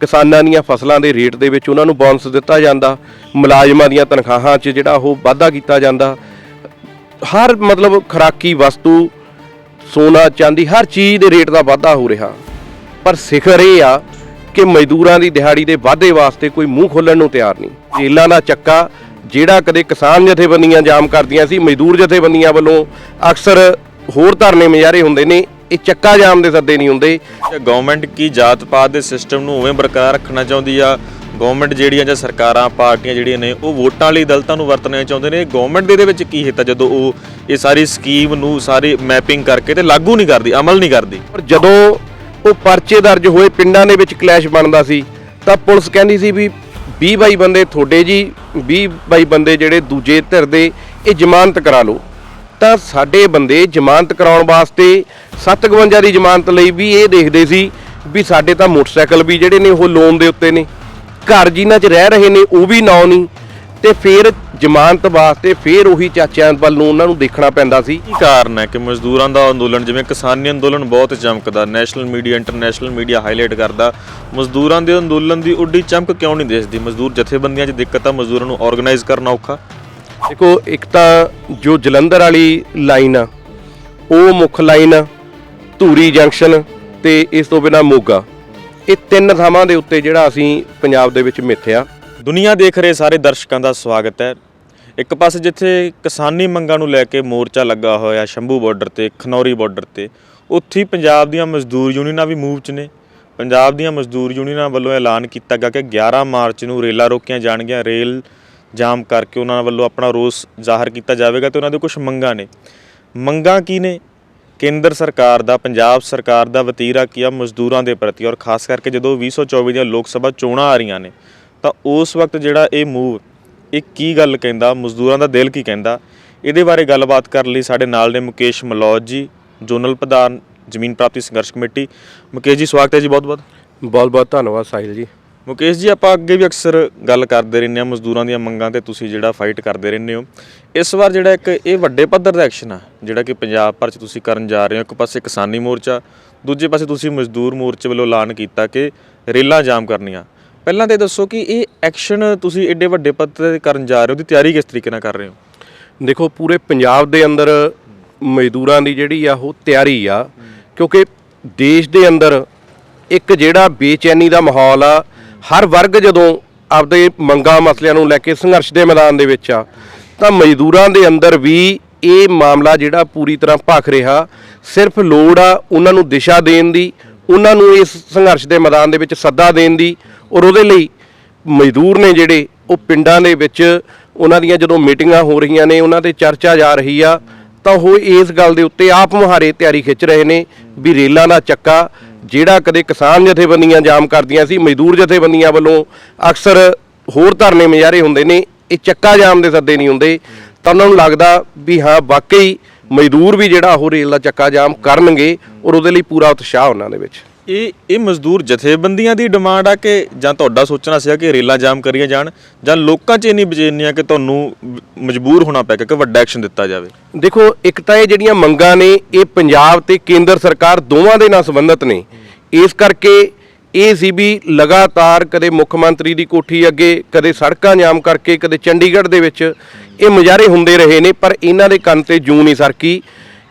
ਕਿਸਾਨਾਂ ਦੀਆਂ ਫਸਲਾਂ ਦੇ ਰੇਟ ਦੇ ਵਿੱਚ ਉਹਨਾਂ ਨੂੰ ਬੋਨਸ ਦਿੱਤਾ ਜਾਂਦਾ, ਮੁਲਾਜ਼ਮਾਂ ਦੀਆਂ ਤਨਖਾਹਾਂ 'ਚ ਜਿਹੜਾ ਉਹ ਵਾਧਾ ਕੀਤਾ ਜਾਂਦਾ। ਹਰ ਮਤਲਬ ਖਰਾਕੀ ਵਸਤੂ ਸੋਨਾ, ਚਾਂਦੀ, ਹਰ ਚੀਜ਼ ਦੇ ਰੇਟ ਦਾ ਵਾਧਾ ਹੋ ਰਿਹਾ। ਪਰ ਸਿਖਰ ਇਹ ਆ ਕਿ ਮਜ਼ਦੂਰਾਂ ਦੀ ਦਿਹਾੜੀ ਦੇ ਵਾਧੇ ਵਾਸਤੇ ਕੋਈ ਮੂੰਹ ਖੋਲਣ ਨੂੰ ਤਿਆਰ ਨਹੀਂ। ਰੇਲਾਂ ਦਾ ਚੱਕਾ ਜਿਹੜਾ ਕਦੇ ਕਿਸਾਨ ਜਥੇਬੰਦੀਆਂ ਜਾਮ ਕਰਦੀਆਂ ਸੀ, ਮਜ਼ਦੂਰ ਜਥੇਬੰਦੀਆਂ ਵੱਲੋਂ ਅਕਸਰ ਹੋਰ ਧਰਨੇ ਮੁਜ਼ਾਹਰੇ ਹੁੰਦੇ ਨੇ। ਇਹ ਚੱਕਾ ਜਾਮ ਦੇ ਸੱਦੇ ਨਹੀਂ ਹੁੰਦੇ। ਗਵਰਨਮੈਂਟ ਕੀ ਜਾਤ ਪਾਤ ਦੇ ਸਿਸਟਮ ਨੂੰ ਉਵੇਂ ਬਰਕਰਾਰ ਰੱਖਣਾ ਚਾਹੁੰਦੀ ਆ? ਗਵਰਨਮੈਂਟ ਜਿਹੜੀਆਂ ਜਾਂ ਸਰਕਾਰਾਂ ਪਾਰਟੀਆਂ ਜਿਹੜੀਆਂ ਨੇ ਉਹ ਵੋਟਾਂ ਲਈ ਦਲਤਾਂ ਨੂੰ ਵਰਤਣਾ ਚਾਹੁੰਦੇ ਨੇ। ਗਵਰਨਮੈਂਟ ਦੇ ਇਹਦੇ ਵਿੱਚ ਕੀ ਹਿੱਤ ਆ ਜਦੋਂ ਉਹ ਇਹ ਸਾਰੀ ਸਕੀਮ ਨੂੰ ਸਾਰੀ ਮੈਪਿੰਗ ਕਰਕੇ ਤੇ ਲਾਗੂ ਨਹੀਂ ਕਰਦੀ ਅਮਲ ਨਹੀਂ ਕਰਦੀ? ਪਰ ਜਦੋਂ ਉਹ ਪਰਚੇ ਦਰਜ ਹੋਏ ਪਿੰਡਾਂ ਦੇ ਵਿੱਚ ਕਲੈਸ਼ ਬਣਦਾ ਸੀ ਤਾਂ ਪੁਲਿਸ ਕਹਿੰਦੀ ਸੀ ਵੀ 20 ਬਾਈ ਬੰਦੇ ਤੁਹਾਡੇ ਜੀ 20 ਬਾਈ ਬੰਦੇ ਜਿਹੜੇ ਦੂਜੇ ਧਿਰ ਦੇ ਇਹ ਜ਼ਮਾਨਤ ਕਰਾ ਲਓ। ਤਾਂ ਸਾਡੇ ਬੰਦੇ ਜ਼ਮਾਨਤ ਕਰਾਉਣ ਵਾਸਤੇ 752 ਦੀ ਜ਼ਮਾਨਤ ਲਈ ਵੀ ਇਹ ਦੇਖਦੇ ਸੀ ਵੀ ਸਾਡੇ ਤਾਂ ਮੋਟਰਸਾਈਕਲ ਵੀ ਜਿਹੜੇ ਨੇ ਉਹ ਲੋਨ ਦੇ ਉੱਤੇ ਨੇ। ਘਰ ਜਿਨ੍ਹਾਂ 'ਚ ਰਹਿ ਰਹੇ ਨੇ ਉਹ ਵੀ ਨਾਂ ਨਹੀਂ। ਤੇ ਫਿਰ ਜ਼ਮਾਨਤ ਵਾਸਤੇ ਫਿਰ ਉਹੀ ਚਾਚਿਆਂ ਵੱਲ ਨੂੰ ਉਹਨਾਂ ਨੂੰ ਦੇਖਣਾ ਪੈਂਦਾ ਸੀ। ਕੀ ਕਾਰਨ ਹੈ ਕਿ ਮਜ਼ਦੂਰਾਂ ਦਾ ਅੰਦੋਲਨ ਜਿਵੇਂ ਕਿਸਾਨੀ ਅੰਦੋਲਨ ਬਹੁਤ ਚਮਕਦਾ national media international media highlight ਕਰਦਾ ਮਜ਼ਦੂਰਾਂ ਦੇ ਅੰਦੋਲਨ ਦੀ ਉੱਡੀ ਚਮਕ ਕਿਉਂ ਨਹੀਂ ਦਿਸਦੀ? ਮਜ਼ਦੂਰ ਜਥੇਬੰਦੀਆਂ 'ਚ ਦਿੱਕਤ ਆ ਮਜ਼ਦੂਰਾਂ ਨੂੰ ਆਰਗੇਨਾਈਜ਼ ਕਰਨਾ ਔਖਾ। ਦੇਖੋ ਇੱਕ ਤਾਂ ਜੋ ਜਲੰਧਰ ਵਾਲੀ ਲਾਈਨ ਆ ਉਹ ਮੁੱਖ ਲਾਈਨ ਆ ਧੂਰੀ ਜੰਕਸ਼ਨ ਤੇ ਇਸ ਤੋਂ ਬਿਨਾ ਮੋਗਾ। ਇਹ ਤਿੰਨ ਥਾਵਾਂ ਦੇ ਉੱਤੇ ਜਿਹੜਾ ਅਸੀਂ ਪੰਜਾਬ ਦੇ ਵਿੱਚ ਮਿੱਥਿਆ। ਦੁਨੀਆ ਦੇਖ ਰਹੇ ਸਾਰੇ ਦਰਸ਼ਕਾਂ ਦਾ ਸਵਾਗਤ ਹੈ। ਇੱਕ ਪਾਸੇ ਜਿੱਥੇ ਕਿਸਾਨੀ ਮੰਗਾਂ ਨੂੰ ਲੈ ਕੇ ਮੋਰਚਾ ਲੱਗਾ ਹੋਇਆ ਸ਼ੰਭੂ ਬਾਰਡਰ ਤੇ, ਖਨੌਰੀ ਬਾਰਡਰ ਤੇ, ਉੱਥੇ ਹੀ ਪੰਜਾਬ ਦੀਆਂ ਮਜ਼ਦੂਰ ਯੂਨੀਅਨਾਂ ਵੀ ਮੂਵ 'ਚ ਨੇ। ਪੰਜਾਬ ਦੀਆਂ ਮਜ਼ਦੂਰ ਯੂਨੀਅਨਾਂ ਵੱਲੋਂ ਐਲਾਨ ਕੀਤਾ ਗਿਆ ਕਿ 11 ਮਾਰਚ ਨੂੰ ਰੇਲਾਂ ਰੋਕੀਆਂ ਜਾਣਗੀਆਂ। ਰੇਲ ਜਾਮ ਕਰਕੇ ਉਹਨਾਂ ਵੱਲੋਂ ਆਪਣਾ ਰੋਸ ਜ਼ਾਹਰ ਕੀਤਾ ਜਾਵੇਗਾ ਤੇ ਉਹਨਾਂ ਦੇ ਕੁਝ ਮੰਗਾਂ ਨੇ। ਮੰਗਾਂ ਕੀ ਨੇ? ਕੇਂਦਰ ਸਰਕਾਰ ਦਾ, ਪੰਜਾਬ ਸਰਕਾਰ ਦਾ ਵਤੀਰਾ ਕੀ ਆ ਮਜ਼ਦੂਰਾਂ ਦੇ ਪ੍ਰਤੀ ਔਰ ਖਾਸ ਕਰਕੇ ਜਦੋਂ 2024 ਦੀਆਂ ਲੋਕ ਸਭਾ ਚੋਣਾਂ ਆ ਰਹੀਆਂ ਨੇ, ਤਾਂ ਉਸ ਵਕਤ ਜਿਹੜਾ ਇਹ ਮੂਵ, ਇਹ ਕੀ ਗੱਲ ਕਹਿੰਦਾ, ਮਜ਼ਦੂਰਾਂ ਦਾ ਦਿਲ ਕੀ ਕਹਿੰਦਾ? ਇਹਦੇ ਬਾਰੇ ਗੱਲਬਾਤ ਕਰਨ ਲਈ ਸਾਡੇ ਨਾਲ ਨੇ ਮੁਕੇਸ਼ ਮਲੌਜ ਜੀ, ਜ਼ੋਨਲ ਪ੍ਰਧਾਨ, ਜ਼ਮੀਨ ਪ੍ਰਾਪਤੀ ਸੰਘਰਸ਼ ਕਮੇਟੀ। ਮੁਕੇਸ਼ ਜੀ, ਸਵਾਗਤ ਹੈ ਜੀ ਬਹੁਤ ਬਹੁਤ ਬਹੁਤ ਬਹੁਤ ਧੰਨਵਾਦ ਸਾਹਿਲ ਜੀ। ਮੁਕੇਸ਼ ਜੀ, ਆਪਾਂ ਅੱਗੇ ਵੀ ਅਕਸਰ ਗੱਲ ਕਰਦੇ ਰਹਿੰਦੇ ਆ ਮਜ਼ਦੂਰਾਂ ਦੀਆਂ ਮੰਗਾਂ ਤੇ ਤੁਸੀਂ ਜਿਹੜਾ ਫਾਈਟ ਕਰਦੇ ਰਹਿੰਦੇ ਹੋ। ਇਸ ਵਾਰ ਜਿਹੜਾ ਇੱਕ ਇਹ ਵੱਡੇ ਪੱਧਰ ਦਾ ਐਕਸ਼ਨ ਆ, ਜਿਹੜਾ ਕਿ ਪੰਜਾਬ ਭਰ 'ਚ ਤੁਸੀਂ ਕਰਨ ਜਾ ਰਹੇ ਹੋ। ਇੱਕ ਪਾਸੇ ਕਿਸਾਨੀ ਮੋਰਚਾ, ਦੂਜੇ ਪਾਸੇ ਤੁਸੀਂ ਮਜ਼ਦੂਰ ਮੋਰਚੇ ਵੱਲੋਂ ਐਲਾਨ ਕੀਤਾ ਕਿ ਰੇਲਾਂ ਜਾਮ ਕਰਨੀਆਂ। ਪਹਿਲਾਂ ਤੇ ਦੱਸੋ ਕਿ ਇਹ ਐਕਸ਼ਨ ਤੁਸੀਂ ਐਡੇ ਵੱਡੇ ਪੱਧਰ ਤੇ ਕਰਨ ਜਾ ਰਹੇ ਹੋ, ਉਹਦੀ ਤਿਆਰੀ ਕਿਸ ਤਰੀਕੇ ਨਾਲ ਕਰ ਰਹੇ ਹੋ? ਦੇਖੋ, ਪੂਰੇ ਪੰਜਾਬ ਦੇ ਅੰਦਰ ਮਜ਼ਦੂਰਾਂ ਦੀ ਜਿਹੜੀ ਆ, ਉਹ ਤਿਆਰੀ ਆ। ਕਿਉਂਕਿ ਦੇਸ਼ ਦੇ ਅੰਦਰ ਇੱਕ ਜਿਹੜਾ ਬੇਚੈਨੀ ਦਾ ਮਾਹੌਲ ਆ ਹਰ ਵਰਗ ਜਦੋਂ ਆਪਦੇ ਮੰਗਾਂ ਮਸਲਿਆਂ ਨੂੰ ਲੈ ਕੇ ਸੰਘਰਸ਼ ਦੇ ਮੈਦਾਨ ਦੇ ਵਿੱਚ ਆ, ਤਾਂ ਮਜ਼ਦੂਰਾਂ ਦੇ ਅੰਦਰ ਵੀ ਇਹ ਮਾਮਲਾ ਜਿਹੜਾ ਪੂਰੀ ਤਰ੍ਹਾਂ ਭਖ ਰਿਹਾ। ਸਿਰਫ ਲੋੜ ਆ ਉਹਨਾਂ ਨੂੰ ਦਿਸ਼ਾ ਦੇਣ ਦੀ, ਉਹਨਾਂ ਨੂੰ ਇਸ ਸੰਘਰਸ਼ ਦੇ ਮੈਦਾਨ ਦੇ ਵਿੱਚ ਸੱਦਾ ਦੇਣ ਦੀ ਔਰ ਉਹਦੇ ਲਈ ਮਜ਼ਦੂਰ ਨੇ ਜਿਹੜੇ, ਉਹ ਪਿੰਡਾਂ ਦੇ ਵਿੱਚ ਉਹਨਾਂ ਦੀਆਂ ਜਦੋਂ ਮੀਟਿੰਗਾਂ ਹੋ ਰਹੀਆਂ ਨੇ, ਉਹਨਾਂ ਤੇ ਚਰਚਾ ਜਾ ਰਹੀ ਆ, ਤਾਂ ਉਹ ਇਸ ਗੱਲ ਦੇ ਉੱਤੇ ਆਪ ਮੁਹਾਰੇ ਤਿਆਰੀ ਖਿੱਚ ਰਹੇ ਨੇ ਵੀ ਰੇਲਾਂ ਦਾ ਚੱਕਾ ਜਿਹੜਾ ਕਦੇ ਕਿਸਾਨ ਜਥੇਬੰਦੀਆਂ ਜਾਮ ਕਰਦੀਆਂ ਸੀ, ਮਜ਼ਦੂਰ ਜਥੇਬੰਦੀਆਂ ਵੱਲੋਂ ਅਕਸਰ ਹੋਰ ਧਰਨੇ ਮੁਜ਼ਾਹਰੇ ਹੁੰਦੇ ਨੇ, ਇਹ ਚੱਕਾ ਜਾਮ ਦੇ ਸੱਦੇ ਨਹੀਂ ਹੁੰਦੇ। ਤਾਂ ਉਹਨਾਂ ਨੂੰ ਲੱਗਦਾ ਵੀ ਹਾਂ, ਵਾਕਈ ਮਜ਼ਦੂਰ ਵੀ ਜਿਹੜਾ ਉਹ ਰੇਲ ਦਾ ਚੱਕਾ ਜਾਮ ਕਰਨਗੇ ਔਰ ਉਹਦੇ ਲਈ ਪੂਰਾ ਉਤਸ਼ਾਹ ਉਹਨਾਂ ਦੇ ਵਿੱਚ। ਇਹ ਇਹ ਮਜ਼ਦੂਰ ਜਥੇਬੰਦੀਆਂ ਦੀ ਡਿਮਾਂਡ ਆ ਕਿ ਜਾਂ ਤੁਹਾਡਾ ਸੋਚਣਾ ਸੀਗਾ ਕਿ ਰੇਲਾਂ ਜਾਮ ਕਰੀਆਂ ਜਾਣ ਜਾਂ ਲੋਕਾਂ 'ਚ ਇੰਨੀ ਬੇਚੈਨੀ ਆ ਕਿ ਤੁਹਾਨੂੰ ਮਜਬੂਰ ਹੋਣਾ ਪੈ ਗਿਆ ਕਿ ਵੱਡਾ ਐਕਸ਼ਨ ਦਿੱਤਾ ਜਾਵੇ? ਦੇਖੋ, ਇੱਕ ਤਾਂ ਇਹ ਜਿਹੜੀਆਂ ਮੰਗਾਂ ਨੇ, ਇਹ ਪੰਜਾਬ ਤੇ ਕੇਂਦਰ ਸਰਕਾਰ ਦੋਵਾਂ ਦੇ ਨਾਲ ਸੰਬੰਧਿਤ ਨੇ। ਇਸ ਕਰਕੇ ਇਹ ਸੀ ਵੀ ਲਗਾਤਾਰ ਕਦੇ ਮੁੱਖ ਮੰਤਰੀ ਦੀ ਕੋਠੀ ਅੱਗੇ, ਕਦੇ ਸੜਕਾਂ ਜਾਮ ਕਰਕੇ, ਕਦੇ ਚੰਡੀਗੜ੍ਹ ਦੇ ਵਿੱਚ ਇਹ ਮੁਜ਼ਾਹਰੇ ਹੁੰਦੇ ਰਹੇ ਨੇ, ਪਰ ਇਹਨਾਂ ਦੇ ਕੰਨ ਤੇ ਜੂੰ ਨਹੀਂ ਸਰਕੀ।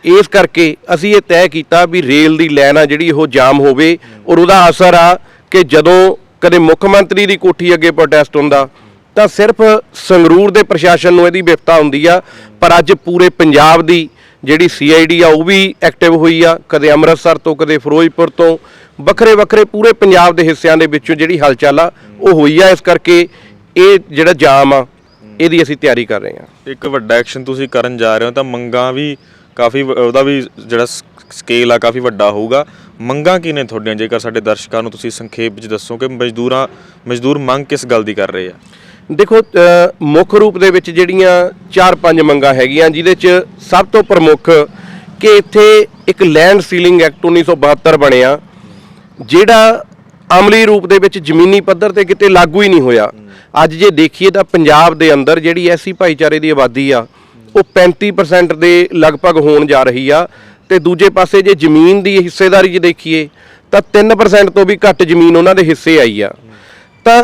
ਇਸ ਕਰਕੇ ਅਸੀਂ ਇਹ ਤੈਅ ਕੀਤਾ ਵੀ ਰੇਲ ਦੀ ਲਾਈਨ ਆ ਜਿਹੜੀ ਉਹ ਜਾਮ ਹੋਵੇ ਔਰ ਉਹਦਾ ਅਸਰ ਆ ਕਿ ਜਦੋਂ ਕਦੇ ਮੁੱਖ ਮੰਤਰੀ ਦੀ ਕੋਠੀ ਅੱਗੇ ਪ੍ਰੋਟੈਸਟ ਹੁੰਦਾ, ਤਾਂ ਸਿਰਫ ਸੰਗਰੂਰ ਦੇ ਪ੍ਰਸ਼ਾਸਨ ਨੂੰ ਇਹਦੀ ਵਿਫਤਾ ਹੁੰਦੀ ਆ, ਪਰ ਅੱਜ ਪੂਰੇ ਪੰਜਾਬ ਦੀ ਜਿਹੜੀ ਸੀਆਈਡੀ ਆ ਉਹ ਵੀ ਐਕਟਿਵ ਹੋਈ ਆ, ਕਦੇ ਅੰਮ੍ਰਿਤਸਰ ਤੋਂ, ਕਦੇ ਫਿਰੋਜ਼ਪੁਰ ਤੋਂ ਵੱਖਰੇ ਵੱਖਰੇ ਪੂਰੇ ਪੰਜਾਬ ਦੇ ਹਿੱਸਿਆਂ ਦੇ ਵਿੱਚੋਂ ਜਿਹੜੀ ਹਲਚਲ ਆ, ਉਹ ਹੋਈ ਆ, ਇਸ ਕਰਕੇ ਇਹ ਜਿਹੜਾ ਜਾਮ ਆ, ਇਹਦੀ ਅਸੀਂ ਤਿਆਰੀ ਕਰ ਰਹੇ ਹਾਂ। ਇੱਕ ਵੱਡਾ ਐਕਸ਼ਨ ਤੁਸੀਂ ਕਰਨ ਜਾ ਰਹੇ ਹੋ, ਤਾਂ ਮੰਗਾਂ ਵੀ ਕਾਫੀ ਵ- ਉਹਦਾ ਵੀ ਜਿਹੜਾ ਸਕੇਲ ਆ ਕਾਫੀ ਵੱਡਾ ਹੋਊਗਾ। ਮੰਗਾਂ ਕੀ ਨੇ ਤੁਹਾਡੀਆਂ? ਜੇਕਰ ਸਾਡੇ ਦਰਸ਼ਕਾਂ ਨੂੰ ਤੁਸੀਂ ਸੰਖੇਪ ਵਿੱਚ ਦੱਸੋ ਕਿ ਮਜ਼ਦੂਰਾਂ ਮਜ਼ਦੂਰ ਮੰਗ ਕਿਸ ਗੱਲ ਦੀ ਕਰ ਰਹੇ ਆ? ਦੇਖੋ ਅ, ਮੁੱਖ ਰੂਪ ਦੇ ਵਿੱਚ ਜਿਹੜੀਆਂ 4-5 ਮੰਗਾਂ ਹੈਗੀਆਂ ਜਿਹਦੇ 'ਚ ਸਭ ਤੋਂ ਪ੍ਰਮੁੱਖ ਕਿ ਇੱਥੇ ਇੱਕ ਲੈਂਡ ਸੀਲਿੰਗ ਐਕਟ 1972 ਬਣਿਆ ਜਿਹੜਾ ਅਮਲੀ ਰੂਪ ਦੇ ਵਿੱਚ ਜ਼ਮੀਨੀ ਪੱਧਰ ਤੇ ਕਿਤੇ ਲਾਗੂ ਹੀ ਨਹੀਂ ਹੋਇਆ। ਅੱਜ ਜੇ ਦੇਖੀਏ ਤਾਂ ਪੰਜਾਬ ਦੇ ਅੰਦਰ ਜਿਹੜੀ ਐਸੀ ਭਾਈਚਾਰੇ ਦੀ ਆਬਾਦੀ ਆ ਉਹ 35% ਦੇ ਲਗਭਗ ਹੋਣ ਜਾ ਰਹੀ ਆ। ਤੇ ਦੂਜੇ ਪਾਸੇ ਜੇ ਜ਼ਮੀਨ ਦੀ ਹਿੱਸੇਦਾਰੀ ਜੇ ਦੇਖੀਏ, ਤਾਂ 3% ਤੋਂ ਵੀ ਘੱਟ ਜ਼ਮੀਨ ਉਹਨਾਂ ਦੇ ਹਿੱਸੇ ਆਈ ਆ। ਤਾਂ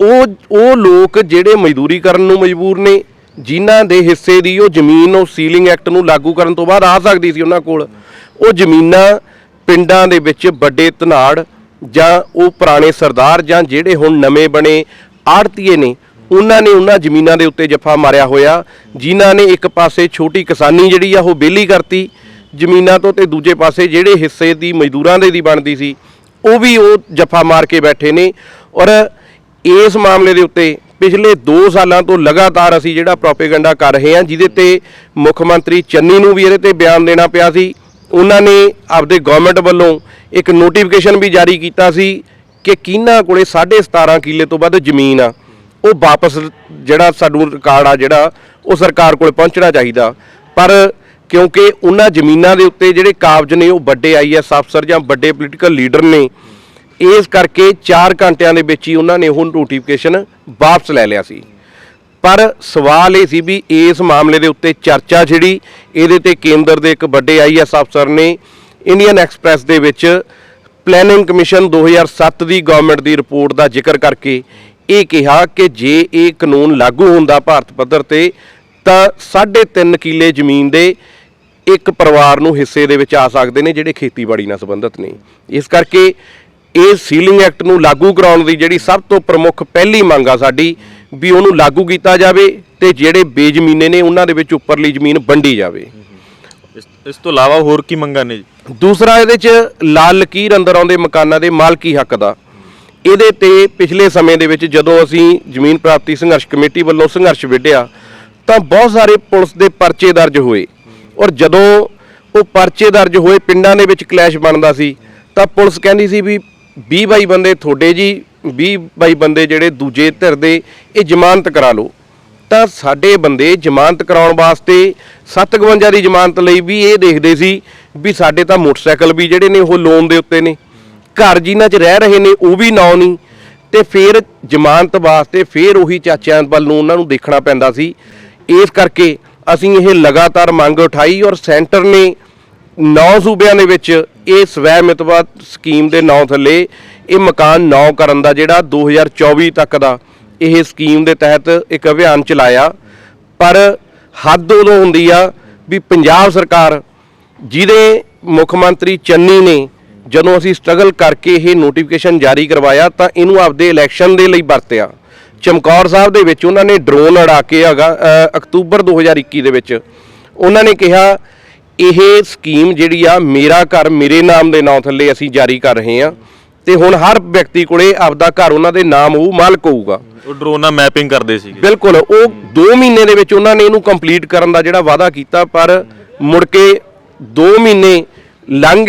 ਉਹ ਉਹ ਲੋਕ ਜਿਹੜੇ ਮਜ਼ਦੂਰੀ ਕਰਨ ਨੂੰ ਮਜਬੂਰ ਨੇ, ਜਿਨ੍ਹਾਂ ਦੇ ਹਿੱਸੇ ਦੀ ਉਹ ਜ਼ਮੀਨ, ਉਹ ਸੀਲਿੰਗ ਐਕਟ ਨੂੰ ਲਾਗੂ ਕਰਨ ਤੋਂ ਬਾਅਦ ਆ ਸਕਦੀ ਸੀ ਉਹਨਾਂ ਕੋਲ, ਉਹ ਜ਼ਮੀਨਾਂ ਪਿੰਡਾਂ ਦੇ ਵਿੱਚ ਵੱਡੇ ਧਨਾੜ ਜਾਂ ਉਹ ਪੁਰਾਣੇ ਸਰਦਾਰ ਜਾਂ ਜਿਹੜੇ ਹੁਣ ਨਵੇਂ ਬਣੇ ਆੜਤੀਏ ਨੇ ਉਹਨਾਂ ਨੇ ਉਹਨਾਂ ਜ਼ਮੀਨਾਂ ਦੇ ਉੱਤੇ ਜੱਫਾ ਮਾਰਿਆ ਹੋਇਆ। ਜਿਨ੍ਹਾਂ ਨੇ ਇੱਕ ਪਾਸੇ ਛੋਟੀ ਕਿਸਾਨੀ ਜਿਹੜੀ ਆ, ਉਹ ਬੇਲੀ ਕਰਤੀ। ਜ਼ਮੀਨਾਂ ਤੋਂ ਤੇ ਦੂਜੇ ਪਾਸੇ ਜਿਹੜੇ ਹਿੱਸੇ ਦੀ, ਮਜ਼ਦੂਰਾਂ ਦੇ ਦੀ ਬਣਦੀ ਸੀ, ਉਹ ਵੀ ਉਹ ਜੱਫਾ ਮਾਰ ਕੇ ਬੈਠੇ ਨੇ। ਔਰ ਇਸ ਮਾਮਲੇ ਦੇ ਉੱਤੇ ਪਿਛਲੇ 2 ਸਾਲਾਂ ਤੋਂ ਲਗਾਤਾਰ ਅਸੀਂ ਜਿਹੜਾ ਪ੍ਰੋਪੇਗੈਂਡਾ ਕਰ ਰਹੇ ਹਾਂ, ਜਿਹਦੇ ਤੇ ਮੁੱਖ ਮੰਤਰੀ ਚੰਨੀ ਨੂੰ ਵੀ ਇਹਦੇ ਤੇ ਬਿਆਨ ਦੇਣਾ ਪਿਆ ਸੀ। ਉਹਨਾਂ ਨੇ ਆਪਦੇ ਗਵਰਨਮੈਂਟ ਵੱਲੋਂ ਇੱਕ ਨੋਟੀਫਿਕੇਸ਼ਨ ਵੀ ਜਾਰੀ ਕੀਤਾ ਸੀ ਕਿ ਕਿਹਨਾਂ ਕੋਲੇ 17.5 ਕਿੱਲੇ ਤੋਂ ਵੱਧ ਜ਼ਮੀਨ ਆ। ਉਹ ਵਾਪਸ ਜਿਹੜਾ ਸਾਨੂੰ ਰਿਕਾਰਡ ਆ ਜਿਹੜਾ ਉਹ ਸਰਕਾਰ ਕੋਲ ਪਹੁੰਚਣਾ ਚਾਹੀਦਾ। ਪਰ ਕਿਉਂਕਿ ਉਹਨਾਂ ਜ਼ਮੀਨਾਂ ਦੇ ਉੱਤੇ ਜਿਹੜੇ ਕਾਬਜ ਨੇ ਉਹ ਵੱਡੇ ਆਈਐਸ ਅਫਸਰ ਜਾਂ ਵੱਡੇ ਪੋਲੀਟੀਕਲ ਲੀਡਰ ਨੇ, ਇਸ ਕਰਕੇ 4 ਘੰਟਿਆਂ ਦੇ ਵਿੱਚ ਹੀ ਉਹਨਾਂ ਨੇ ਉਹ ਨੋਟੀਫਿਕੇਸ਼ਨ ਵਾਪਸ ਲੈ ਲਿਆ ਸੀ। ਪਰ ਸਵਾਲ ਇਹ ਸੀ ਵੀ ਇਸ ਮਾਮਲੇ ਦੇ ਉੱਤੇ ਚਰਚਾ ਜਿਹੜੀ, ਇਹਦੇ ਤੇ ਕੇਂਦਰ ਦੇ ਇੱਕ ਵੱਡੇ ਆਈਐਸ ਅਫਸਰ ਨੇ ਇੰਡੀਅਨ ਐਕਸਪ੍ਰੈਸ ਦੇ ਵਿੱਚ ਪਲੈਨਿੰਗ ਕਮਿਸ਼ਨ 2007 ਦੀ ਗਵਰਨਮੈਂਟ ਦੀ ਰਿਪੋਰਟ ਦਾ ਜ਼ਿਕਰ ਕਰਕੇ ਇਹ ਕਿਹਾ ਕਿ ਜੇ ਇਹ ਕਾਨੂੰਨ ਲਾਗੂ ਹੁੰਦਾ ਭਾਰਤ ਪੱਧਰ ਤੇ ਤਾਂ 3.5 ਕਿੱਲੇ ਜ਼ਮੀਨ ਦੇ ਇੱਕ ਪਰਿਵਾਰ ਨੂੰ ਹਿੱਸੇ ਦੇ ਵਿੱਚ ਆ ਸਕਦੇ ਨੇ ਜਿਹੜੇ ਖੇਤੀਬਾੜੀ ਨਾਲ ਸੰਬੰਧਿਤ ਨੇ। ਇਸ ਕਰਕੇ ਇਹ ਸੀਲਿੰਗ ਐਕਟ ਨੂੰ ਲਾਗੂ ਕਰਾਉਣ ਦੀ ਜਿਹੜੀ ਸਭ ਤੋਂ ਪ੍ਰਮੁੱਖ ਪਹਿਲੀ ਮੰਗ ਆ ਸਾਡੀ ਵੀ ਉਹਨੂੰ ਲਾਗੂ ਕੀਤਾ ਜਾਵੇ ਤੇ ਜਿਹੜੇ ਬੇਜ਼ਮੀਨੇ ਨੇ ਉਹਨਾਂ ਦੇ ਵਿੱਚ ਉੱਪਰਲੀ ਜ਼ਮੀਨ ਵੰਡੀ ਜਾਵੇ। ਇਸ ਤੋਂ ਇਲਾਵਾ ਹੋਰ ਕੀ ਮੰਗਾਂ ਨੇ ਜੀ? ਦੂਸਰਾ ਇਹਦੇ 'ਚ ਲਾਲ ਲਕੀਰ ਅੰਦਰ ਆਉਂਦੇ ਮਕਾਨਾਂ ਦੇ ਮਾਲਕੀ ਹੱਕ ਦਾ। ਇਹਦੇ ਤੇ ਪਿਛਲੇ ਸਮੇਂ ਦੇ ਵਿੱਚ ਜਦੋਂ ਅਸੀਂ ਜ਼ਮੀਨ ਪ੍ਰਾਪਤੀ ਸੰਘਰਸ਼ ਕਮੇਟੀ ਵੱਲੋਂ ਸੰਘਰਸ਼ ਵਿੱਢਿਆ, ਤਾਂ ਬਹੁਤ ਸਾਰੇ ਪੁਲਿਸ ਦੇ ਪਰਚੇ ਦਰਜ ਹੋਏ। ਔਰ ਜਦੋਂ ਉਹ ਪਰਚੇ ਦਰਜ ਹੋਏ, ਪਿੰਡਾਂ ਦੇ ਵਿੱਚ ਕਲੈਸ਼ ਬਣਦਾ ਸੀ, ਤਾਂ ਪੁਲਿਸ ਕਹਿੰਦੀ ਸੀ ਵੀ 20 ਬਾਈ ਬੰਦੇ ਤੁਹਾਡੇ ਜੀ 20 ਬਾਈ ਬੰਦੇ ਜਿਹੜੇ ਦੂਜੇ ਧਿਰ ਦੇ, ਇਹ ਜ਼ਮਾਨਤ ਕਰਾ ਲਓ। ਤਾਂ ਸਾਡੇ ਬੰਦੇ ਜ਼ਮਾਨਤ ਕਰਾਉਣ ਵਾਸਤੇ 752 ਦੀ ਜ਼ਮਾਨਤ ਲਈ ਵੀ ਇਹ ਦੇਖਦੇ ਸੀ ਵੀ ਸਾਡੇ ਤਾਂ ਮੋਟਰਸਾਈਕਲ ਵੀ ਜਿਹੜੇ ਨੇ ਉਹ ਲੋਨ ਦੇ ਉੱਤੇ ਨੇ। ਘਰ ਜਿਨ੍ਹਾਂ 'ਚ ਰਹਿ ਰਹੇ ਨੇ, ਉਹ ਵੀ ਨੌ ਨਹੀਂ ਤੇ ਫਿਰ ਜ਼ਮਾਨਤ ਵਾਸਤੇ ਫਿਰ ਉਹੀ ਚਾਚਿਆਂ ਵੱਲ ਨੂੰ ਉਹਨਾਂ ਨੂੰ ਦੇਖਣਾ ਪੈਂਦਾ ਸੀ। ਇਸ ਕਰਕੇ ਅਸੀਂ ਇਹ ਲਗਾਤਾਰ ਮੰਗ ਉਠਾਈ ਔਰ ਸੈਂਟਰ ਨੇ ਨੌ ਸੂਬਿਆਂ ਦੇ ਵਿੱਚ ਇਹ ਸਵੈ ਮਿਤਵਾ ਸਕੀਮ ਦੇ ਨਾਂ ਥੱਲੇ ਇਹ ਮਕਾਨ ਨੌ ਕਰਨ ਦਾ ਜਿਹੜਾ 2024 ਤੱਕ ਦਾ ਇਹ ਸਕੀਮ ਦੇ ਤਹਿਤ ਇੱਕ ਅਭਿਆਨ ਚਲਾਇਆ। ਪਰ ਹੱਦ ਉਦੋਂ ਹੁੰਦੀ ਆ ਵੀ ਪੰਜਾਬ ਸਰਕਾਰ, ਜਿਹਦੇ ਮੁੱਖ ਮੰਤਰੀ ਚੰਨੀ ਨੇ ਜਦੋਂ ਅਸੀਂ ਸਟਰਗਲ ਕਰਕੇ ਇਹ ਨੋਟੀਫਿਕੇਸ਼ਨ ਜਾਰੀ ਕਰਵਾਇਆ ਤਾਂ ਇਹਨੂੰ ਆਪਦੇ ਇਲੈਕਸ਼ਨ ਦੇ ਲਈ ਵਰਤਿਆ। ਚਮਕੌਰ ਸਾਹਿਬ ਦੇ ਵਿੱਚ ਉਹਨਾਂ ਨੇ ਡਰੋਨ ਉਡਾ ਕੇ ਹੈਗਾ ਅਕਤੂਬਰ 2021 ਦੇ ਵਿੱਚ। ਉਹਨਾਂ ਨੇ ਕਿਹਾ ਇਹ ਸਕੀਮ ਜਿਹੜੀ ਆ ਮੇਰਾ ਘਰ ਮੇਰੇ ਨਾਮ ਦੇ ਨਾਂ ਥੱਲੇ ਅਸੀਂ ਜਾਰੀ ਕਰ ਰਹੇ ਹਾਂ ਤੇ ਹੁਣ ਹਰ ਵਿਅਕਤੀ ਕੋਲੇ ਆਪਦਾ ਘਰ ਉਹਨਾਂ ਦੇ ਨਾਮ ਹੋਊ ਮਾਲਕ ਹੋਊਗਾ। ਉਹ ਡਰੋਨ ਮੈਪਿੰਗ ਕਰਦੇ ਸੀਗੇ। ਬਿਲਕੁਲ ਉਹ 2 ਮਹੀਨੇ ਦੇ ਵਿੱਚ ਉਹਨਾਂ ਨੇ ਇਹਨੂੰ ਕੰਪਲੀਟ ਕਰਨ ਦਾ ਜਿਹੜਾ ਵਾਅਦਾ ਕੀਤਾ ਪਰ ਮੁੜ ਕੇ 2 ਮਹੀਨੇ ਲੰਘ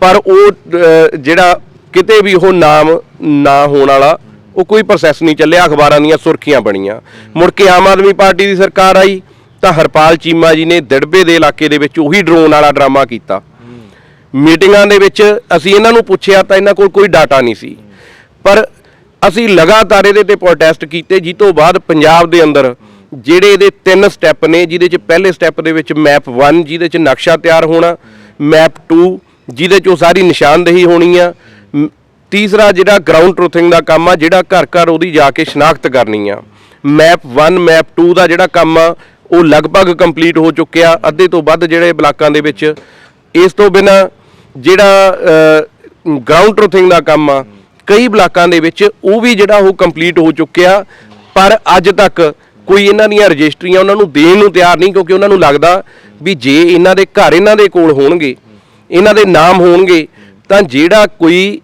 ਪਰ ਉਹ ਜਿਹੜਾ ਕਿਤੇ ਵੀ ਉਹ ਨਾਮ ਨਾ ਹੋਣ ਵਾਲਾ, ਉਹ ਕੋਈ ਪ੍ਰੋਸੈਸ ਨਹੀਂ ਚੱਲਿਆ, ਅਖਬਾਰਾਂ ਦੀਆਂ ਸੁਰਖੀਆਂ ਬਣੀਆਂ। ਮੁੜ ਕੇ ਆਮ ਆਦਮੀ ਪਾਰਟੀ ਦੀ ਸਰਕਾਰ ਆਈ, ਤਾਂ ਹਰਪਾਲ ਚੀਮਾ ਜੀ ਨੇ ਦੜਬੇ ਦੇ ਇਲਾਕੇ ਦੇ ਵਿੱਚ ਉਹੀ ਡਰੋਨ ਵਾਲਾ ਡਰਾਮਾ ਕੀਤਾ। ਮੀਟਿੰਗਾਂ ਦੇ ਵਿੱਚ ਅਸੀਂ ਇਹਨਾਂ ਨੂੰ ਪੁੱਛਿਆ ਤਾਂ ਇਹਨਾਂ ਕੋਲ ਕੋਈ ਡਾਟਾ ਨਹੀਂ ਸੀ। ਪਰ ਅਸੀਂ ਲਗਾਤਾਰ ਇਹਦੇ ਤੇ ਪ੍ਰੋਟੈਸਟ ਕੀਤੇ ਜਿਸ ਤੋਂ ਬਾਅਦ ਪੰਜਾਬ ਦੇ ਅੰਦਰ ਜਿਹੜੇ ਇਹਦੇ ਤਿੰਨ ਸਟੈਪ ਨੇ, ਜਿਹਦੇ ਚ ਪਹਿਲੇ ਸਟੈਪ ਦੇ ਵਿੱਚ ਮੈਪ 1 ਜਿਹਦੇ ਚ ਨਕਸ਼ਾ ਤਿਆਰ ਹੋਣਾ ਮੈਪ 2 ਜਿਹਦੇ ਚ ਉਹ ਸਾਰੀ ਨਿਸ਼ਾਨਦੇਹੀ ਹੋਣੀ ਆ। ਮ- ਤੀਸਰਾ ਜਿਹੜਾ ਗਰਾਊਂਡ ਟਰੂਥਿੰਗ ਦਾ ਕੰਮ ਆ, ਜਿਹੜਾ ਘਰ ਘਰ ਉਹਦੀ ਜਾ ਕੇ ਸ਼ਨਾਖਤ ਕਰਨੀ ਆ। ਮੈਪ 1 ਮੈਪ 2 ਦਾ ਜਿਹੜਾ ਕੰਮ ਆ, ਉਹ ਲਗਭਗ ਕੰਪਲੀਟ ਹੋ ਚੁੱਕਿਆ। ਅੱਧੇ ਤੋਂ ਵੱਧ ਜਿਹੜੇ ਬਲਾਕਾਂ ਦੇ ਵਿੱਚ। ਇਸ ਤੋਂ ਬਿਨਾ ਜਿਹੜਾ ਗਰਾਊਂਡ ਟਰੂਥਿੰਗ ਦਾ ਕੰਮ ਆ, ਕਈ ਬਲਾਕਾਂ ਦੇ ਵਿੱਚ ਉਹ ਵੀ ਜਿਹੜਾ ਉਹ ਕੰਪਲੀਟ ਹੋ ਚੁੱਕਿਆ। ਪਰ ਅੱਜ ਤੱਕ ਕੋਈ ਇਹਨਾਂ ਦੀਆਂ ਰਜਿਸਟਰੀਆਂ ਉਹਨਾਂ ਨੂੰ ਦੇਣ ਨੂੰ ਤਿਆਰ ਨਹੀਂ, ਕਿਉਂਕਿ ਉਹਨਾਂ ਨੂੰ ਲੱਗਦਾ ਵੀ ਜੇ ਇਹਨਾਂ ਦੇ ਘਰ ਇਹਨਾਂ ਦੇ ਕੋਲ ਹੋਣਗੇ ਇਹਨਾਂ ਦੇ ਨਾਮ ਹੋਣਗੇ, ਤਾਂ ਜਿਹੜਾ ਕੋਈ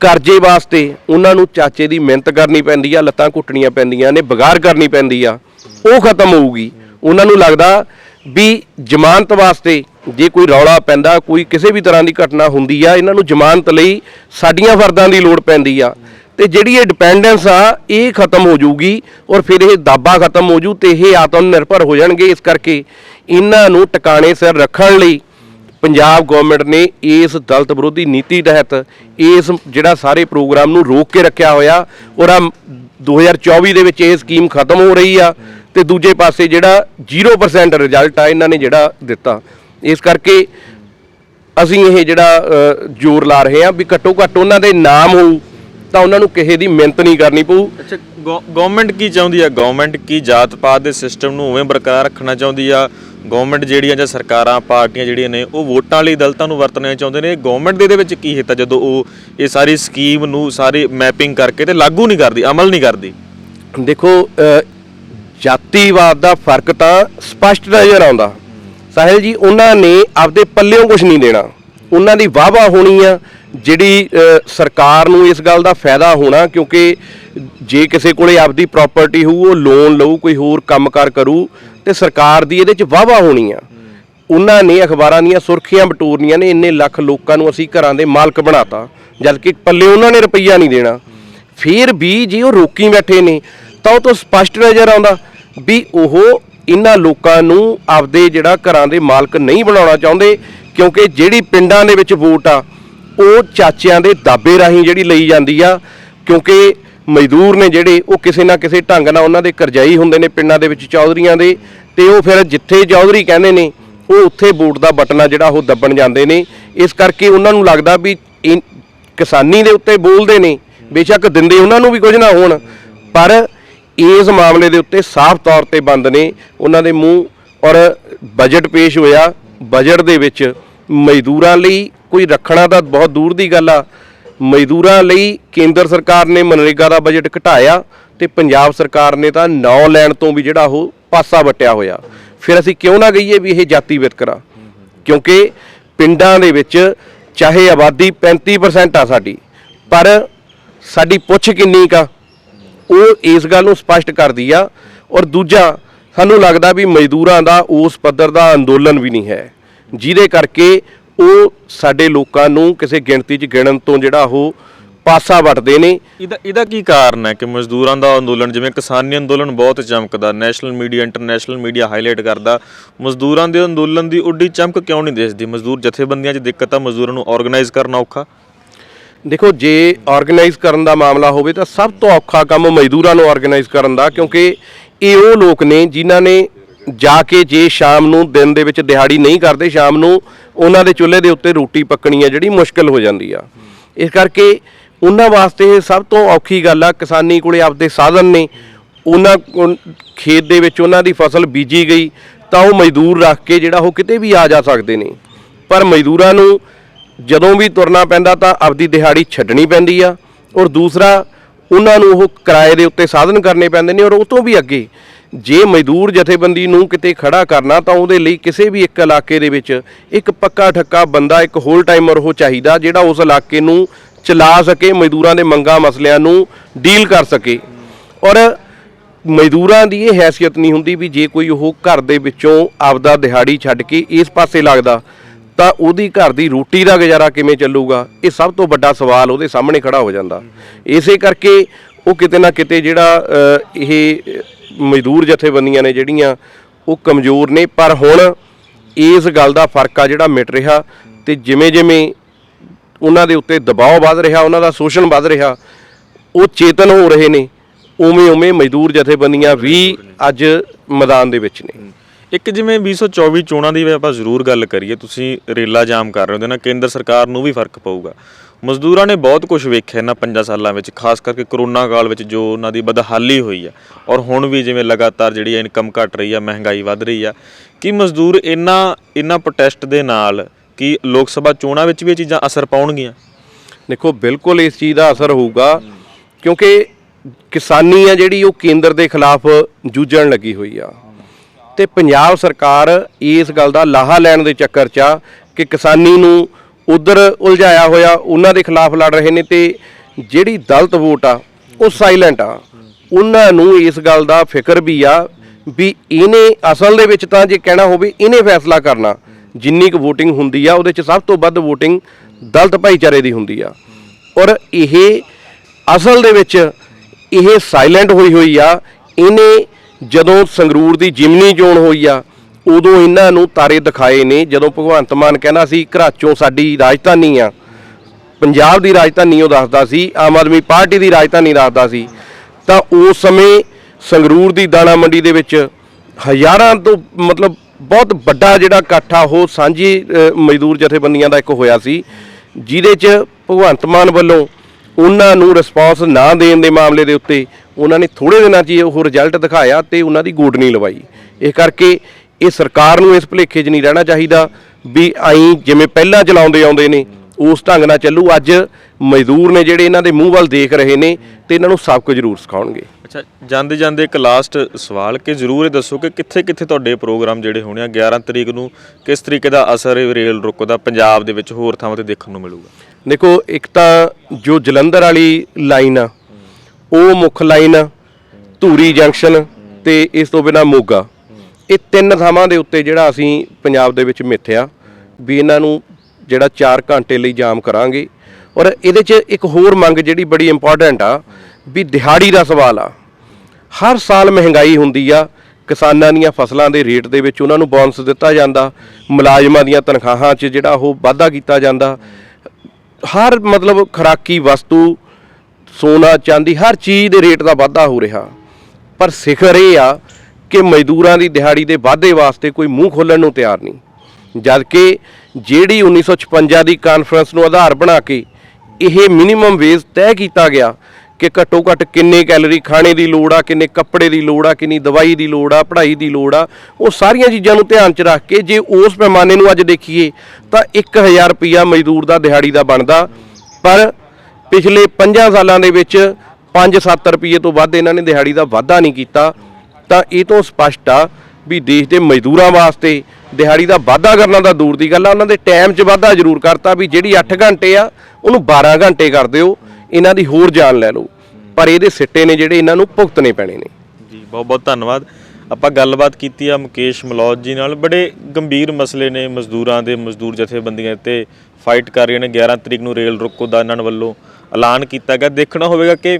ਕਰਜ਼ੇ ਵਾਸਤੇ ਉਹਨਾਂ ਨੂੰ ਚਾਚੇ ਦੀ ਮਿਹਨਤ ਕਰਨੀ ਪੈਂਦੀ ਆ, ਲੱਤਾਂ ਘੁੱਟਣੀਆਂ ਪੈਂਦੀਆਂ ਨੇ, ਬਗਾਰ ਕਰਨੀ ਪੈਂਦੀ ਆ, ਉਹ ਖਤਮ ਹੋਊਗੀ। ਉਹਨਾਂ ਨੂੰ ਲੱਗਦਾ ਵੀ ਜ਼ਮਾਨਤ ਵਾਸਤੇ ਜੇ ਕੋਈ ਰੌਲਾ ਪੈਂਦਾ, ਕੋਈ ਕਿਸੇ ਵੀ ਤਰ੍ਹਾਂ ਦੀ ਘਟਨਾ ਹੁੰਦੀ ਆ, ਇਹਨਾਂ ਨੂੰ ਜ਼ਮਾਨਤ ਲਈ ਸਾਡੀਆਂ ਫਰਦਾਂ ਦੀ ਲੋੜ ਪੈਂਦੀ ਆ। ਤੇ ਜਿਹੜੀ ਇਹ ਡਿਪੈਂਡੈਂਸ ਆ, ਇਹ ਖਤਮ ਹੋ ਜਾਊਗੀ ਔਰ ਫਿਰ ਇਹ ਦਾਬਾ ਖਤਮ ਹੋ ਜੂ ਤੇ ਇਹ ਆਤਮ ਨਿਰਭਰ ਹੋ ਜਾਣਗੇ। ਇਸ ਕਰਕੇ ਇਹਨਾਂ ਨੂੰ ਟਿਕਾਣੇ ਸਿਰ ਰੱਖਣ ਲਈ ਪੰਜਾਬ ਗਵਰਨਮੈਂਟ ਨੇ ਇਸ ਦਲਤ ਵਿਰੋਧੀ ਨੀਤੀ ਤਹਿਤ ਇਸ ਜਿਹੜਾ ਸਾਰੇ ਪ੍ਰੋਗਰਾਮ ਨੂੰ ਰੋਕ ਕੇ ਰੱਖਿਆ ਹੋਇਆ ਔਰ ਆ 2024 ਦੇ ਵਿੱਚ ਇਹ ਸਕੀਮ ਖਤਮ ਹੋ ਰਹੀ ਆ ਤੇ ਦੂਜੇ ਪਾਸੇ ਜਿਹੜਾ 0% ਰਿਜ਼ਲਟ ਆ, ਇਹਨਾਂ ਨੇ ਜਿਹੜਾ ਦਿੱਤਾ। ਇਸ ਕਰਕੇ ਅਸੀਂ ਇਹ ਜਿਹੜਾ ਜ਼ੋਰ ਲਾ ਰਹੇ ਹਾਂ ਵੀ ਘੱਟੋ ਘੱਟ ਉਹਨਾਂ ਦੇ ਨਾਮ ਹੋਊ ਤਾਂ ਉਹਨਾਂ ਨੂੰ ਕਿਸੇ ਦੀ ਮਿਹਨਤ ਨਹੀਂ ਕਰਨੀ ਪਊ। ਅੱਛਾ ਗਵਰਨਮੈਂਟ ਕੀ ਚਾਹੁੰਦੀ ਆ? ਗਵਰਨਮੈਂਟ ਕੀ ਜਾਤ ਪਾਤ ਦੇ ਸਿਸਟਮ ਨੂੰ ਉਵੇਂ ਬਰਕਰਾਰ ਰੱਖਣਾ ਚਾਹੁੰਦੀ ਆ? ਗਵਰਨਮੈਂਟ ਜਿਹੜੀਆਂ ਜਾਂ ਸਰਕਾਰਾਂ ਪਾਰਟੀਆਂ ਜਿਹੜੀਆਂ ਨੇ ਉਹ ਵੋਟਾਂ ਲਈ ਦਲਤਾਂ ਨੂੰ ਵਰਤਣਾ ਚਾਹੁੰਦੇ ਨੇ। ਗਵਰਨਮੈਂਟ ਦੇ ਇਹਦੇ ਵਿੱਚ ਕੀ ਹਿੱਤ ਆ ਜਦੋਂ ਉਹ ਇਹ ਸਾਰੀ ਸਕੀਮ ਨੂੰ ਸਾਰੀ ਮੈਪਿੰਗ ਕਰਕੇ ਤੇ ਲਾਗੂ ਨਹੀਂ ਕਰਦੀ ਅਮਲ ਨਹੀਂ ਕਰਦੀ? ਦੇਖੋ ਜਾਤੀਵਾਦ ਦਾ ਫ਼ਰਕ ਤਾਂ ਸਪਸ਼ਟ ਨਜ਼ਰ ਆਉਂਦਾ। ਸਾਹਿਲ ਜੀ ਉਹਨਾਂ ਨੇ ਆਪਦੇ ਪੱਲਿਓਂ ਕੁਝ ਨਹੀਂ ਦੇਣਾ। ਉਹਨਾਂ ਦੀ ਵਾਹਵਾ ਹੋਣੀ ਆ, ਜਿਹੜੀ ਸਰਕਾਰ ਨੂੰ ਇਸ ਗੱਲ ਦਾ ਫਾਇਦਾ ਹੋਣਾ, ਕਿਉਂਕਿ ਜੇ ਕਿਸੇ ਕੋਲੇ ਆਪਦੀ ਪ੍ਰਾਪਰਟੀ ਹੋਊ, ਉਹ ਲੋਨ ਲਊ, ਕੋਈ ਹੋਰ ਕੰਮਕਾਰ ਕਰੂ, ਤੇ ਸਰਕਾਰ ਦੀ ਇਹਦੇ 'ਚ ਵਾਹਵਾ ਹੋਣੀ ਆ। ਉਹਨਾਂ ਨੇ ਅਖਬਾਰਾਂ ਦੀਆਂ ਸੁਰਖੀਆਂ ਬਟੋਰਨੀਆਂ ਨੇ, ਇੰਨੇ ਲੱਖ ਲੋਕਾਂ ਨੂੰ ਅਸੀਂ ਘਰਾਂ ਦੇ ਮਾਲਕ ਬਣਾਤਾ ਜਦ ਕਿ ਪੱਲੇ ਉਹਨਾਂ ਨੇ ਰੁਪਈਆ ਨਹੀਂ ਦੇਣਾ। ਫਿਰ ਵੀ ਜੇ ਉਹ ਰੋਕੀ ਬੈਠੇ ਨੇ, ਤਾਂ ਉਹ ਤੋਂ ਸਪਸ਼ਟ ਨਜ਼ਰ ਆਉਂਦਾ ਵੀ ਉਹ ਇਹਨਾਂ ਲੋਕਾਂ ਨੂੰ ਆਪਦੇ ਜਿਹੜਾ ਘਰਾਂ ਦੇ ਮਾਲਕ ਨਹੀਂ ਬਣਾਉਣਾ ਚਾਹੁੰਦੇ ਕਿਉਂਕਿ ਜਿਹੜੀ ਪਿੰਡਾਂ ਦੇ ਵਿੱਚ ਵੋਟ ਆ, ਉਹ ਚਾਚਿਆਂ ਦੇ ਦਾਬੇ ਰਾਹੀਂ ਜਿਹੜੀ ਲਈ ਜਾਂਦੀ ਆ, ਕਿਉਂਕਿ ਮਜ਼ਦੂਰ ਨੇ ਜਿਹੜੇ, ਉਹ ਕਿਸੇ ਨਾ ਕਿਸੇ ਢੰਗ ਨਾਲ ਉਹਨਾਂ ਦੇ ਕਰਜ਼ਾਈ ਹੁੰਦੇ ਨੇ ਪਿੰਡਾਂ ਦੇ ਵਿੱਚ ਚੌਧਰੀਆਂ ਦੇ, ਤੇ ਉਹ ਫਿਰ ਜਿੱਥੇ ਚੌਧਰੀ ਕਹਿੰਦੇ ਨੇ, ਉਹ ਉੱਥੇ ਵੋਟ ਦਾ ਬਟਨਾ ਜਿਹੜਾ ਉਹ ਦੱਬਣ ਜਾਂਦੇ ਨੇ। ਇਸ ਕਰਕੇ ਉਹਨਾਂ ਨੂੰ ਲੱਗਦਾ ਵੀ ਇਹ ਕਿਸਾਨੀ ਦੇ ਉੱਤੇ ਬੋਲਦੇ ਨੇ, ਬੇਸ਼ੱਕ ਦਿੰਦੇ ਉਹਨਾਂ ਨੂੰ ਵੀ ਕੁਝ ਨਾ ਹੋਣ, ਪਰ ਇਸ ਮਾਮਲੇ ਦੇ ਉੱਤੇ ਸਾਫ਼ ਤੌਰ ਤੇ ਬੰਦ ਨੇ। ਉਹਨਾਂ ਦੇ ਮੂੰਹ ਔਰ ਬਜਟ ਪੇਸ਼ ਹੋਇਆ ਬਜਟ ਦੇ ਵਿੱਚ ਮਜ਼ਦੂਰਾਂ ਲਈ ਕੋਈ ਰੱਖਣਾ ਤਾਂ ਬਹੁਤ ਦੂਰ ਦੀ ਗੱਲ ਆ। ਮਜ਼ਦੂਰਾਂ ਲਈ ਕੇਂਦਰ ਸਰਕਾਰ ਨੇ ਮਨਰੇਗਾ ਦਾ ਬਜਟ ਘਟਾਇਆ ਤੇ ਪੰਜਾਬ ਸਰਕਾਰ ਨੇ ਤਾਂ ਨੌ ਲੈਣ ਤੋਂ ਵੀ ਜਿਹੜਾ ਉਹ ਪਾਸਾ ਵਟਿਆ ਹੋਇਆ। ਫਿਰ ਅਸੀਂ ਕਿਉਂ ਨਾ ਗਈਏ ਵੀ ਇਹ ਜਾਤੀ ਵਿਤਕਰਾ? ਕਿਉਂਕਿ ਪਿੰਡਾਂ ਦੇ ਵਿੱਚ ਚਾਹੇ ਆਬਾਦੀ 35% ਆ ਸਾਡੀ, ਪਰ ਸਾਡੀ ਪੁੱਛ ਕਿੰਨੀ ਕਾ ਉਹ ਇਸ ਗੱਲ ਨੂੰ ਸਪਸ਼ਟ ਕਰਦੀ ਆ। ਔਰ ਦੂਜਾ, ਸਾਨੂੰ ਲੱਗਦਾ ਵੀ ਮਜ਼ਦੂਰਾਂ ਦਾ ਉਸ ਪੱਧਰ ਦਾ ਅੰਦੋਲਨ ਵੀ ਨਹੀਂ ਹੈ। ਜਿਹਦੇ ਕਰਕੇ ਉਹ ਸਾਡੇ ਲੋਕਾਂ ਨੂੰ ਕਿਸੇ ਗਿਣਤੀ 'ਚ ਗਿਣਨ ਤੋਂ ਜਿਹੜਾ ਉਹ ਪਾਸਾ ਵਟਦੇ ਨੇ। ਇਹਦਾ ਇਹਦਾ ਕੀ ਕਾਰਨ ਹੈ ਕਿ ਮਜ਼ਦੂਰਾਂ ਦਾ ਅੰਦੋਲਨ ਜਿਵੇਂ ਕਿਸਾਨੀ ਅੰਦੋਲਨ ਬਹੁਤ ਚਮਕਦਾ national media international media highlight ਕਰਦਾ ਮਜ਼ਦੂਰਾਂ ਦੇ ਅੰਦੋਲਨ ਦੀ ਉੱਡੀ ਚਮਕ ਕਿਉਂ ਨਹੀਂ ਦਿਸਦੀ? ਮਜ਼ਦੂਰ ਜਥੇਬੰਦੀਆਂ 'ਚ ਦਿੱਕਤ ਆ ਮਜ਼ਦੂਰਾਂ ਨੂੰ ਆਰਗੇਨਾਈਜ਼ ਕਰਨਾ ਔਖਾ? ਦੇਖੋ ਜੇ ਆਰਗੇਨਾਈਜ਼ ਕਰਨ ਦਾ ਮਾਮਲਾ ਹੋਵੇ ਤਾਂ ਸਭ ਤੋਂ ਔਖਾ ਕੰਮ ਮਜ਼ਦੂਰਾਂ ਨੂੰ ਆਰਗੇਨਾਈਜ਼ ਕਰਨ ਦਾ ਕਿਉਂਕਿ ਇਹ ਉਹ ਲੋਕ ਨੇ ਜਿਨ੍ਹਾਂ ਨੇ ਜਾ ਕੇ ਜੇ ਸ਼ਾਮ ਨੂੰ ਦਿਨ ਦੇ ਵਿੱਚ ਦਿਹਾੜੀ ਨਹੀਂ ਕਰਦੇ, ਸ਼ਾਮ ਨੂੰ ਉਹਨਾਂ ਦੇ ਚੁੱਲ੍ਹੇ ਦੇ ਉੱਤੇ ਰੋਟੀ ਪੱਕਣੀ ਆ, ਜਿਹੜੀ ਮੁਸ਼ਕਲ ਹੋ ਜਾਂਦੀ ਆ। ਇਸ ਕਰਕੇ ਉਹਨਾਂ ਵਾਸਤੇ ਇਹ ਸਭ ਤੋਂ ਔਖੀ ਗੱਲ ਆ, ਕਿਸਾਨੀ ਕੋਲੇ ਆਪਦੇ ਸਾਧਨ ਨੇ। ਉਹਨਾਂ ਖੇਤ ਦੇ ਵਿੱਚ ਉਹਨਾਂ ਦੀ ਫਸਲ ਬੀਜੀ ਗਈ, ਤਾਂ ਉਹ ਮਜ਼ਦੂਰ ਰੱਖ ਕੇ ਜਿਹੜਾ ਉਹ ਕਿਤੇ ਵੀ ਆ ਜਾ ਸਕਦੇ ਨੇ। ਪਰ ਮਜ਼ਦੂਰਾਂ ਨੂੰ ਜਦੋਂ ਵੀ ਤੁਰਨਾ ਪੈਂਦਾ ਤਾਂ ਆਪਦੀ ਦਿਹਾੜੀ ਛੱਡਣੀ ਪੈਂਦੀ ਆ। ਔਰ ਦੂਸਰਾ, ਉਹਨਾਂ ਨੂੰ ਉਹ ਕਿਰਾਏ ਦੇ ਉੱਤੇ ਸਾਧਨ ਕਰਨੇ ਪੈਂਦੇ ਨੇ ਔਰ ਉਹ ਤੋਂ ਵੀ ਅੱਗੇ ਜੇ ਮਜ਼ਦੂਰ ਜਥੇਬੰਦੀ ਨੂੰ ਕਿਤੇ ਖੜਾ ਕਰਨਾ ਤਾਂ ਉਹਦੇ ਲਈ ਕਿਸੇ ਵੀ ਇੱਕ ਇਲਾਕੇ ਦੇ ਵਿੱਚ ਇੱਕ ਪੱਕਾ ਠੱਕਾ ਬੰਦਾ, ਇੱਕ ਹੋਲ ਟਾਈਮਰ ਉਹ ਚਾਹੀਦਾ ਜਿਹੜਾ ਉਸ ਇਲਾਕੇ ਨੂੰ ਚਲਾ ਸਕੇ, ਮਜ਼ਦੂਰਾਂ ਦੇ ਮੰਗਾਂ ਮਸਲਿਆਂ ਨੂੰ ਡੀਲ ਕਰ ਸਕੇ। ਔਰ ਮਜ਼ਦੂਰਾਂ ਦੀ ਇਹ ਹੈਸੀਅਤ ਨਹੀਂ ਹੁੰਦੀ ਵੀ ਜੇ ਕੋਈ ਉਹ ਘਰ ਦੇ ਵਿੱਚੋਂ ਆਪਦਾ ਦਿਹਾੜੀ ਛੱਡ ਕੇ ਇਸ ਪਾਸੇ ਲੱਗਦਾ, ਤਾਂ ਉਹਦੀ ਘਰ ਦੀ ਰੋਟੀ ਦਾ ਗੁਜ਼ਾਰਾ ਕਿਵੇਂ ਚੱਲੂਗਾ? ਇਹ ਸਭ ਤੋਂ ਵੱਡਾ ਸਵਾਲ ਉਹਦੇ ਸਾਹਮਣੇ ਖੜਾ ਹੋ ਜਾਂਦਾ। ਇਸੇ ਕਰਕੇ ਉਹ ਕਿਤੇ ਨਾ ਕਿਤੇ ਜਿਹੜਾ ਇਹ ਮਜ਼ਦੂਰ ਜਥੇਬੰਦੀਆਂ ਨੇ ਜਿਹੜੀਆਂ ਉਹ ਕਮਜ਼ੋਰ ਨੇ, ਪਰ ਹੁਣ ਇਸ ਗੱਲ ਦਾ ਫ਼ਰਕ ਆ ਜਿਹੜਾ ਮਿਟ ਰਿਹਾ ਤੇ ਜਿਵੇਂ ਜਿਵੇਂ ਉਹਨਾਂ ਦੇ ਉੱਤੇ ਦਬਾਅ ਵੱਧ ਰਿਹਾ, ਉਹਨਾਂ ਦਾ ਸ਼ੋਸ਼ਣ ਵੱਧ ਰਿਹਾ, ਉਹ ਚੇਤਨ ਹੋ ਰਹੇ ਨੇ, ਉਵੇਂ ਉਵੇਂ ਮਜ਼ਦੂਰ ਜਥੇਬੰਦੀਆਂ ਵੀ ਅੱਜ ਮੈਦਾਨ ਦੇ ਵਿੱਚ ਨੇ। ਇੱਕ ਜਿਵੇਂ 2024 ਚੋਣਾਂ ਦੀ ਵੀ ਆਪਾਂ ਜ਼ਰੂਰ ਗੱਲ ਕਰੀਏ, ਤੁਸੀਂ ਰੇਲਾ ਜਾਮ ਕਰ ਰਹੇ ਹੋ ਨਾ ਕੇਂਦਰ ਸਰਕਾਰ ਨੂੰ ਵੀ ਫ਼ਰਕ ਪਊਗਾ। ਮਜ਼ਦੂਰਾਂ ਨੇ ਬਹੁਤ ਕੁਝ ਵੇਖਿਆ ਇਹਨਾਂ 5 ਸਾਲਾਂ ਵਿੱਚ, ਖਾਸ ਕਰਕੇ ਕਰੋਨਾ ਕਾਲ ਵਿੱਚ ਜੋ ਉਹਨਾਂ ਦੀ ਬਦਹਾਲੀ ਹੋਈ ਆ। ਔਰ ਹੁਣ ਵੀ ਜਿਵੇਂ ਲਗਾਤਾਰ ਜਿਹੜੀ ਇਨਕਮ ਘਟ ਰਹੀ ਆ, ਮਹਿੰਗਾਈ ਵੱਧ ਰਹੀ ਆ, ਕੀ ਮਜ਼ਦੂਰ ਇਹਨਾਂ ਇਹਨਾਂ ਪ੍ਰੋਟੈਸਟ ਦੇ ਨਾਲ ਕੀ ਲੋਕ ਸਭਾ ਚੋਣਾਂ ਵਿੱਚ ਵੀ ਇਹ ਚੀਜ਼ਾਂ ਅਸਰ ਪਾਉਣਗੀਆਂ? ਦੇਖੋ, ਬਿਲਕੁਲ ਇਸ ਚੀਜ਼ ਦਾ ਅਸਰ ਹੋਊਗਾ, ਕਿਉਂਕਿ ਕਿਸਾਨੀ ਆ ਜਿਹੜੀ ਉਹ ਕੇਂਦਰ ਦੇ ਖਿਲਾਫ ਜੂਝਣ ਲੱਗੀ ਹੋਈ ਆ। ਤੇ ਪੰਜਾਬ ਸਰਕਾਰ ਇਸ ਗੱਲ ਦਾ ਲਾਹਾ ਲੈਣ ਦੇ ਚੱਕਰ 'ਚ ਆ ਕਿ ਕਿਸਾਨੀ ਨੂੰ ਉਧਰ ਉਲਝਾਇਆ ਹੋਇਆ, ਉਹਨਾਂ ਦੇ ਖਿਲਾਫ ਲੜ ਰਹੇ ਨੇ ਤੇ ਜਿਹੜੀ ਦਲਤ ਵੋਟ ਆ, ਉਹ ਸਾਇਲੈਂਟ ਆ। ਉਹਨਾਂ ਨੂੰ ਇਸ ਗੱਲ ਦਾ ਫਿਕਰ ਵੀ ਆ ਵੀ ਇਹਨੇ ਅਸਲ ਦੇ ਵਿੱਚ ਤਾਂ ਜੇ ਕਹਿਣਾ ਹੋਵੇ ਇਹਨੇ ਫੈਸਲਾ ਕਰਨਾ। ਜਿੰਨੀ ਕੁ VOTING ਹੁੰਦੀ ਆ, ਉਹਦੇ 'ਚ ਸਭ ਤੋਂ ਵੱਧ VOTING ਦਲਤ ਭਾਈਚਾਰੇ ਦੀ ਹੁੰਦੀ ਆ। ਔਰ ਇਹ ਅਸਲ ਦੇ ਵਿੱਚ ਇਹ ਸਾਇਲੈਂਟ ਹੋਈ ਹੋਈ ਆ। ਇਹਨੇ ਜਦੋਂ ਸੰਗਰੂਰ ਦੀ ਜਿਮਨੀ ਚੋਣ ਹੋਈ ਆ ਉਦੋਂ ਇਹਨਾਂ ਨੂੰ ਤਾਰੇ ਦਿਖਾਏ ਨੇ ਜਦੋਂ ਭਗਵੰਤ ਮਾਨ ਕਹਿੰਦਾ ਸੀ ਘਰਾਚੋਂ ਸਾਡੀ ਰਾਜਧਾਨੀ ਆ। ਪੰਜਾਬ ਦੀ ਰਾਜਧਾਨੀ ਉਹ ਦੱਸਦਾ ਸੀ, ਆਮ ਆਦਮੀ ਪਾਰਟੀ ਦੀ ਰਾਜਧਾਨੀ ਦੱਸਦਾ ਸੀ। ਤਾਂ ਉਸ ਸਮੇਂ ਸੰਗਰੂਰ ਦੀ ਦਾਣਾ ਮੰਡੀ ਦੇ ਵਿੱਚ ਹਜ਼ਾਰਾਂ ਤੋਂ ਮਤਲਬ ਬਹੁਤ ਵੱਡਾ ਜਿਹੜਾ ਇਕੱਠ ਆ, ਉਹ ਸਾਂਝੀ ਮਜ਼ਦੂਰ ਜਥੇਬੰਦੀਆਂ ਦਾ ਇੱਕ ਹੋਇਆ ਸੀ, ਜਿਹਦੇ 'ਚ ਭਗਵੰਤ ਮਾਨ ਵੱਲੋਂ ਉਹਨਾਂ ਨੂੰ ਰਿਸਪਾਂਸ ਨਾ ਦੇਣ ਦੇ ਮਾਮਲੇ ਦੇ ਉੱਤੇ ਉਹਨਾਂ ਨੇ ਥੋੜੇ ਦਿਨਾਂ 'ਚ ਹੀ ਉਹ ਰਿਜ਼ਲਟ ਦਿਖਾਇਆ ਤੇ ਉਹਨਾਂ ਦੀ ਗੋਡ ਨਹੀਂ ਲਵਾਈ। ਇਹ ਕਰਕੇ ਇਹ ਸਰਕਾਰ ਨੂੰ ਇਸ ਭੁਲੇਖੇ 'ਚ ਨਹੀਂ ਰਹਿਣਾ ਚਾਹੀਦਾ ਵੀ ਆਈ ਜਿਵੇਂ ਪਹਿਲਾਂ ਚਲਾਉਂਦੇ ਆਉਂਦੇ ਨੇ ਉਸ ਢੰਗ ਨਾਲ ਚੱਲੂ। ਅੱਜ ਮਜ਼ਦੂਰ ਨੇ ਜਿਹੜੇ ਇਹਨਾਂ ਦੇ ਮੂੰਹ ਵੱਲ ਦੇਖ ਰਹੇ ਨੇ ਤੇ ਇਹਨਾਂ ਨੂੰ ਸਬਕ ਜ਼ਰੂਰ ਸਿਖਾਉਣਗੇ। ਅੱਛਾ ਜਾਂਦੇ ਜਾਂਦੇ ਇੱਕ ਲਾਸਟ ਸਵਾਲ ਕਿ ਜ਼ਰੂਰ ਇਹ ਦੱਸੋ ਕਿ ਕਿੱਥੇ ਕਿੱਥੇ ਤੁਹਾਡੇ ਪ੍ਰੋਗਰਾਮ ਜਿਹੜੇ ਹੋਣੇ ਆ 11 ਤਰੀਕ ਨੂੰ ਕਿਸ ਤਰੀਕੇ ਦਾ ਅਸਰ ਰੇਲ ਰੁਕ ਦਾ ਪੰਜਾਬ ਦੇ ਵਿੱਚ ਹੋਰ ਥਾਵਾਂ ਤੇ ਦੇਖਣ ਨੂੰ ਮਿਲੂਗਾ? ਦੇਖੋ ਇੱਕ ਤਾਂ ਜੋ ਜਲੰਧਰ ਵਾਲੀ ਲਾਈਨ ਆ ਉਹ ਮੁੱਖ ਲਾਈਨ ਆ ਧੂਰੀ ਜੰਕਸ਼ਨ ਤੇ ਇਸ ਤੋਂ ਬਿਨਾ ਮੋਗਾ। ਇਹ ਤਿੰਨ ਥਾਵਾਂ ਦੇ ਉੱਤੇ ਜਿਹੜਾ ਅਸੀਂ ਪੰਜਾਬ ਦੇ ਵਿੱਚ ਮਿੱਥਿਆ ਵੀ ਇਹਨਾਂ ਨੂੰ ਜਿਹੜਾ 4 ਘੰਟੇ ਲਈ ਜਾਮ ਕਰਾਂਗੇ ਔਰ ਇਹਦੇ 'ਚ ਇੱਕ ਹੋਰ ਮੰਗ ਜਿਹੜੀ ਬੜੀ ਇੰਪੋਰਟੈਂਟ ਆ ਵੀ ਦਿਹਾੜੀ ਦਾ ਸਵਾਲ ਆ। ਹਰ ਸਾਲ ਮਹਿੰਗਾਈ ਹੁੰਦੀ ਆ, ਕਿਸਾਨਾਂ ਦੀਆਂ ਫਸਲਾਂ ਦੇ ਰੇਟ ਦੇ ਵਿੱਚ ਉਹਨਾਂ ਨੂੰ ਬੋਨਸ ਦਿੱਤਾ ਜਾਂਦਾ, ਮੁਲਾਜ਼ਮਾਂ ਦੀਆਂ ਤਨਖਾਹਾਂ 'ਚ ਜਿਹੜਾ ਉਹ ਵਾਧਾ ਕੀਤਾ ਜਾਂਦਾ। ਹਰ ਮਤਲਬ ਖਰਾਕੀ ਵਸਤੂ, ਸੋਨਾ, ਚਾਂਦੀ, ਹਰ ਚੀਜ਼ ਦੇ ਰੇਟ ਦਾ ਵਾਧਾ ਹੋ ਰਿਹਾ। ਪਰ ਸਿਖਰ ਇਹ ਆ ਕਿ ਮਜ਼ਦੂਰਾਂ ਦੀ ਦਿਹਾੜੀ ਦੇ ਵਾਧੇ ਵਾਸਤੇ ਕੋਈ ਮੂੰਹ ਖੋਲਣ ਨੂੰ ਤਿਆਰ ਨਹੀਂ। ਜਦ ਕਿ ਜਿਹੜੀ 1956 ਦੀ ਕਾਨਫਰੰਸ ਨੂੰ ਆਧਾਰ ਬਣਾ ਕੇ ਇਹ ਮਿਨੀਮਮ ਵੇਜ ਤੈਅ ਕੀਤਾ ਗਿਆ ਕਿ ਘੱਟੋ ਘੱਟ ਕਿੰਨੇ ਕੈਲਰੀ ਖਾਣੇ ਦੀ ਲੋੜ ਆ, ਕਿੰਨੇ ਕੱਪੜੇ ਦੀ ਲੋੜ ਆ, ਕਿੰਨੀ ਦਵਾਈ ਦੀ ਲੋੜ ਆ, ਪੜ੍ਹਾਈ ਦੀ ਲੋੜ ਆ, ਉਹ ਸਾਰੀਆਂ ਚੀਜ਼ਾਂ ਨੂੰ ਧਿਆਨ 'ਚ ਰੱਖ ਕੇ ਜੇ ਉਸ ਪੈਮਾਨੇ ਨੂੰ ਅੱਜ ਦੇਖੀਏ ਤਾਂ 1000 ਰੁਪਿਆ ਮਜ਼ਦੂਰ ਦਾ ਦਿਹਾੜੀ ਦਾ ਬਣਦਾ। ਪਰ ਪਿਛਲੇ 5 ਸਾਲਾਂ ਦੇ ਵਿੱਚ 5-7 ਰੁਪਏ ਤੋਂ ਵੱਧ ਇਹਨਾਂ ਨੇ ਦਿਹਾੜੀ ਦਾ ਵਾਧਾ ਨਹੀਂ ਕੀਤਾ। ਤਾਂ ਇਹ ਤੋਂ ਸਪਸ਼ਟ ਆ ਵੀ ਦੇਸ਼ ਦੇ ਮਜ਼ਦੂਰਾਂ ਵਾਸਤੇ ਦਿਹਾੜੀ ਦਾ ਵਾਧਾ ਕਰਨਾ ਤਾਂ ਦੂਰ ਦੀ ਗੱਲ ਆ। ਉਹਨਾਂ ਦੇ ਟਾਈਮ 'ਚ ਵਾਧਾ ਜ਼ਰੂਰ ਕਰਤਾ ਵੀ ਜਿਹੜੀ 8 ਘੰਟੇ ਆ, ਉਹਨੂੰ 12 ਘੰਟੇ ਕਰ ਦਿਓ। ਇਹਨਾਂ ਦੀ ਹੋਰ ਜਾਨ ਲੈ ਲਓ। ਪਰ ਇਹਦੇ ਸਿੱਟੇ ਨੇ ਜਿਹੜੇ ਇਹਨਾਂ ਨੂੰ ਭੁਗਤਣੇ ਪੈਣੇ ਨੇ। ਜੀ, ਬਹੁਤ ਬਹੁਤ ਧੰਨਵਾਦ। ਆਪਾਂ ਗੱਲਬਾਤ ਕੀਤੀ ਆ ਮੁਕੇਸ਼ ਮਲੌਦ ਜੀ ਨਾਲ। ਬੜੇ ਗੰਭੀਰ ਮਸਲੇ ਨੇ ਮਜ਼ਦੂਰਾਂ ਦੇ, ਮਜ਼ਦੂਰ ਜਥੇਬੰਦੀਆਂ ਤੇ ਫਾਈਟ ਕਰ ਰਹੀਆਂ ਨੇ। 11 ਤਰੀਕ ਨੂੰ ਰੇਲ ਰੋਕੋ ਦਾ ਇਹਨਾਂ ਵੱਲੋਂ ਐਲਾਨ ਕੀਤਾ ਗਿਆ। ਦੇਖਣਾ ਹੋਵੇਗਾ ਕਿ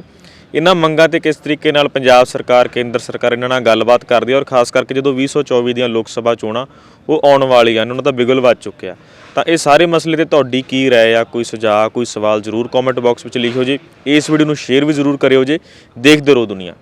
ਇਹਨਾਂ ਮੰਗਾਂ ਤੇ ਕਿਸ ਤਰੀਕੇ ਨਾਲ ਪੰਜਾਬ ਸਰਕਾਰ, ਕੇਂਦਰ ਸਰਕਾਰ ਇਹਨਾਂ ਨਾਲ ਗੱਲਬਾਤ ਕਰਦੀ ਹੈ ਔਰ ਖਾਸ ਕਰਕੇ ਜਦੋਂ 2024 ਦੀਆਂ ਲੋਕ ਸਭਾ ਚੋਣਾਂ ਉਹ ਆਉਣ ਵਾਲੀਆਂ ਨੇ, ਉਹਨਾਂ ਦਾ ਬਿਗਲ ਵੱਜ ਚੁੱਕਿਆ। ਤਾਂ ਇਹ ਸਾਰੇ ਮਸਲੇ ਤੇ ਤੁਹਾਡੀ ਕੀ ਰਾਏ ਆ? ਕੋਈ ਸੁਝਾਅ, ਕੋਈ ਸਵਾਲ ਜ਼ਰੂਰ ਕਮੈਂਟ ਬਾਕਸ ਵਿੱਚ ਲਿਖਿਓ ਜੀ। ਇਸ ਵੀਡੀਓ ਨੂੰ ਸ਼ੇਅਰ ਵੀ ਜ਼ਰੂਰ ਕਰਿਓ ਜੀ। ਦੇਖਦੇ ਰਹੋ ਦੁਨੀਆ।